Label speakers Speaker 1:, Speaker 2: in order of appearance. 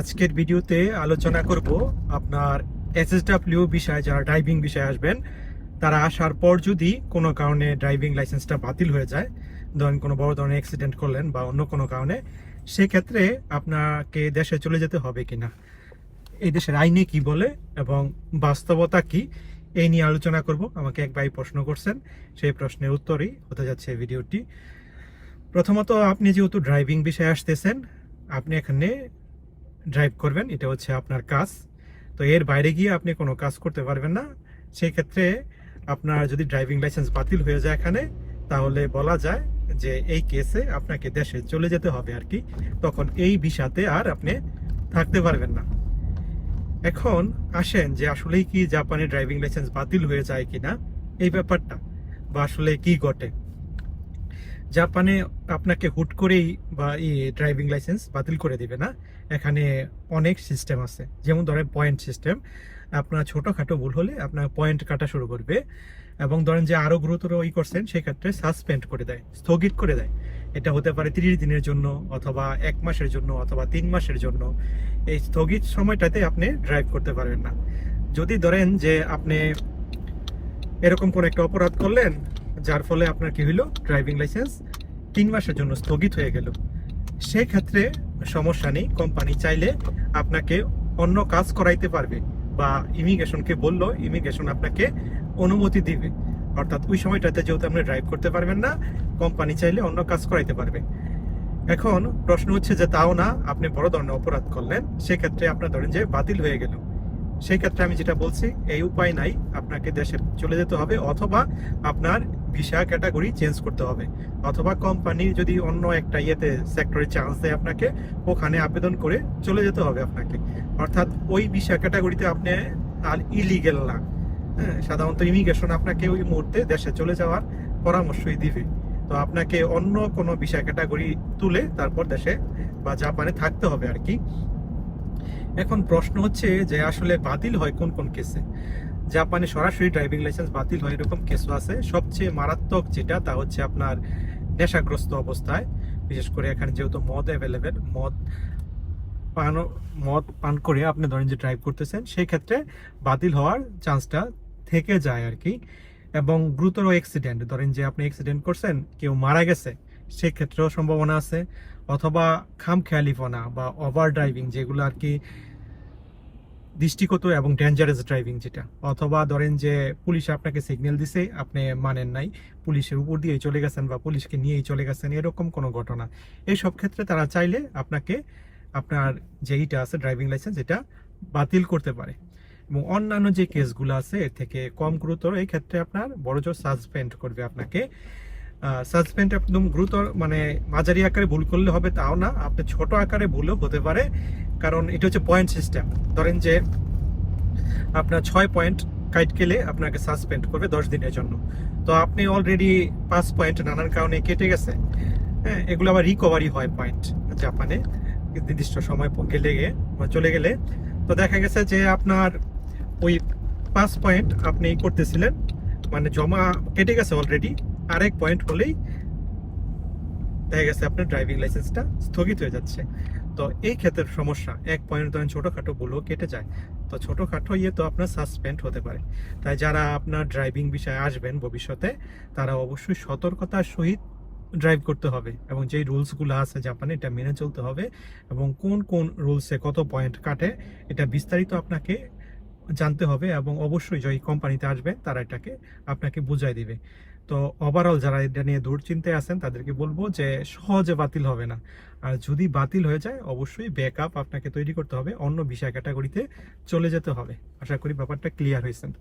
Speaker 1: আজকের ভিডিওতে আলোচনা করব আপনার এসএসডাব্লিউ বিষয়ে, যারা ড্রাইভিং বিষয়ে আসবেন, তারা আসার পর যদি কোনো কারণে ড্রাইভিং লাইসেন্সটা বাতিল হয়ে যায়, ধরেন কোনো বড় ধরনের অ্যাক্সিডেন্ট করলেন বা অন্য কোনো কারণে, সেক্ষেত্রে আপনাকে দেশে চলে যেতে হবে কি না এই দেশের আইনে কি বলে এবং বাস্তবতা কি, এই নিয়ে আলোচনা করব। আমাকে এক ভাই প্রশ্ন করছেন, সেই প্রশ্নের উত্তরই হতে যাচ্ছে ভিডিওটি। প্রথমত, আপনি যেহেতু ড্রাইভিং বিষয়ে আসতেছেন, আপনি এখানে ড্রাইভ করবেন, এটা হচ্ছে আপনার কাজ। তো এর বাইরে গিয়ে আপনি কোনো কাজ করতে পারবেন না। সেই ক্ষেত্রে আপনার যদি ড্রাইভিং লাইসেন্স বাতিল হয়ে যায় এখানে, তাহলে বলা যায় যে এই কেসে আপনাকে দেশে চলে যেতে হবে আর কি। তখন এই ভিসাতে আর আপনি থাকতে পারবেন না। এখন আসেন যে আসলেই কি জাপানে ড্রাইভিং লাইসেন্স বাতিল হয়ে যায় কিনা, এই ব্যাপারটা বা আসলে কি ঘটে। জাপানে আপনাকে হুট করেই বা এই ড্রাইভিং লাইসেন্স বাতিল করে দিবে না। এখানে অনেক সিস্টেম আছে। যেমন ধরেন পয়েন্ট সিস্টেম আপনার ছোটোখাটো ভুল হলে আপনার পয়েন্ট কাটা শুরু করবে এবং ধরেন যে আরও গুরুতর ই করছেন, সেক্ষেত্রে সাসপেন্ড করে দেয়, স্থগিত করে দেয়। এটা হতে পারে তিরিশ দিনের জন্য অথবা এক মাসের জন্য অথবা তিন মাসের জন্য। এই স্থগিত সময়টাতে আপনি ড্রাইভ করতে পারবেন না। যদি ধরেন যে আপনি এরকম কোন একটা অপরাধ করলেন যার ফলে আপনার কি হইল? ড্রাইভিং লাইসেন্স তিন মাসের জন্য স্থগিত হয়ে গেল। সেক্ষেত্রে সমস্যা নেই কোম্পানি চাইলে আপনাকে অন্য কাজ করাইতে পারবে বা ইমিগ্রেশনকে বলল, ইমিগ্রেশন আপনাকে অনুমতি দিবে। অর্থাৎ ওই সময়টাতে যেহেতু আপনি ড্রাইভ করতে পারবেন না কোম্পানি চাইলে অন্য কাজ করাইতে পারবে। এখন প্রশ্ন হচ্ছে যে তাও না, আপনি বড় ধরনের অপরাধ করলেন, সেক্ষেত্রে আপনার ধরেন যে বাতিল হয়ে গেল। সেই ক্ষেত্রে আমি যেটা বলছি, এই উপায় নাই, আপনাকে দেশে চলে যেতে হবে অথবা আপনার ভিসা ক্যাটাগরি চেঞ্জ করতে হবে। অথবা কোম্পানি যদি অন্য একটা ইয়েতে, সেক্টরে চান্স দেয় আপনাকে, ওখানে আবেদন করে চলে যেতে হবে আপনাকে। অর্থাৎ ওই ভিসা ক্যাটাগরিতে আপনি আর ইলিগেল না। হ্যাঁ সাধারণত ইমিগ্রেশন আপনাকে ওই মুহূর্তে দেশে চলে যাওয়ার পরামর্শই দিবে। তো আপনাকে অন্য কোনো ভিসা ক্যাটাগরি তুলে তারপর দেশে বা জাপানে থাকতে হবে আর কি। এখন প্রশ্ন হচ্ছে যে আসলে বাতিল হয় কোন কোন কেসে? জাপানে সরাসরি ড্রাইভিং লাইসেন্স বাতিল হয় এরকম কেসও আছে। সবচেয়ে মারাত্মক যেটা, তা হচ্ছে আপনার নেশাগ্রস্ত অবস্থায়। বিশেষ করে এখানে যেহেতু মদ অ্যাভেলেবেল মদ পান মদ পান করে আপনি ধরেন যে ড্রাইভ করতেছেন, সেই ক্ষেত্রে বাতিল হওয়ার চান্সটা থেকে যায় আর কি। এবং গুরুতর অ্যাক্সিডেন্ট ধরেন যে আপনি অ্যাক্সিডেন্ট করছেন, কেউ মারা গেছে, সেক্ষেত্রেও সম্ভাবনা আছে। অথবা খামখেয়ালিপনা বা ওভার ড্রাইভিং যেগুলো আর কি দৃষ্টিগত এবং ডেঞ্জারাস ড্রাইভিং যেটা। অথবা ধরেন যে পুলিশ আপনাকে সিগন্যাল দিছে, আপনি মানেন নাই, পুলিশের উপর দিয়েই চলে গেছেন বা পুলিশকে নিয়েই চলে গেছেন, এরকম কোনো ঘটনা। এই সব ক্ষেত্রে তারা চাইলে আপনাকে, আপনার যেইটা আছে ড্রাইভিং লাইসেন্স এটা বাতিল করতে পারে। এবং অন্যান্য যে কেসগুলো আছে, এর থেকে কম গুরুতর, এই ক্ষেত্রে আপনার বড় জোর সাসপেন্ড করবে আপনাকে। সাসপেন্ড একদম গুরুতর মানে মাঝারি আকারে ভুল করলে হবে তাও না, আপনি ছোট আকারে ভুলও হতে পারে। কারণ এটা হচ্ছে পয়েন্ট সিস্টেম ধরেন যে আপনার ছয় পয়েন্ট কাইট গেলে আপনাকে সাসপেন্ড করবে দশ দিনের জন্য। তো আপনি অলরেডি পাঁচ পয়েন্ট নানান কারণে কেটে গেছে। হ্যাঁ এগুলো আবার রিকভারি হয় পয়েন্ট জাপানে, নির্দিষ্ট সময় গেলে চলে গেলে। তো দেখা গেছে যে আপনার ওই পাঁচ পয়েন্ট আপনি করতেছিলেন মানে জমা কেটে গেছে অলরেডি আরেক পয়েন্ট হলেই দেখা গেছে আপনার ড্রাইভিং লাইসেন্সটা স্থগিত হয়ে যাচ্ছে। তো এই ক্ষেত্রে সমস্যা, এক পয়েন্ট ধরেন ছোটোখাটো ভুলও কেটে যায়। তো ছোটোখাটো ইয়ে তো আপনার সাসপেন্ড হতে পারে। তাই যারা আপনার ড্রাইভিং বিষয়ে আসবেন ভবিষ্যতে, তারা অবশ্যই সতর্কতার সহিত ড্রাইভ করতে হবে এবং যেই রুলসগুলো আছে জাপানে, এটা মেনে চলতে হবে এবং কোন কোন রুলসে কত পয়েন্ট কাটে, এটা বিস্তারিত আপনাকে জানতে হবে এবং অবশ্যই যে কোম্পানিতে আসবে, তারা এটাকে আপনাকে বুঝাই দিবে। তো ওভারঅল যারা এটা নিয়ে দুশ্চিন্তায় আছেন, তাদেরকে বলব যে সহজে বাতিল হবে না। আর যদি বাতিল হয়ে যায়, অবশ্যই ব্যাকআপ আপনাকে তৈরি করতে হবে। অন্য বিষয় ক্যাটাগরিতে চলে যেতে হবে। আশা করি ব্যাপারটা ক্লিয়ার হয়েছেন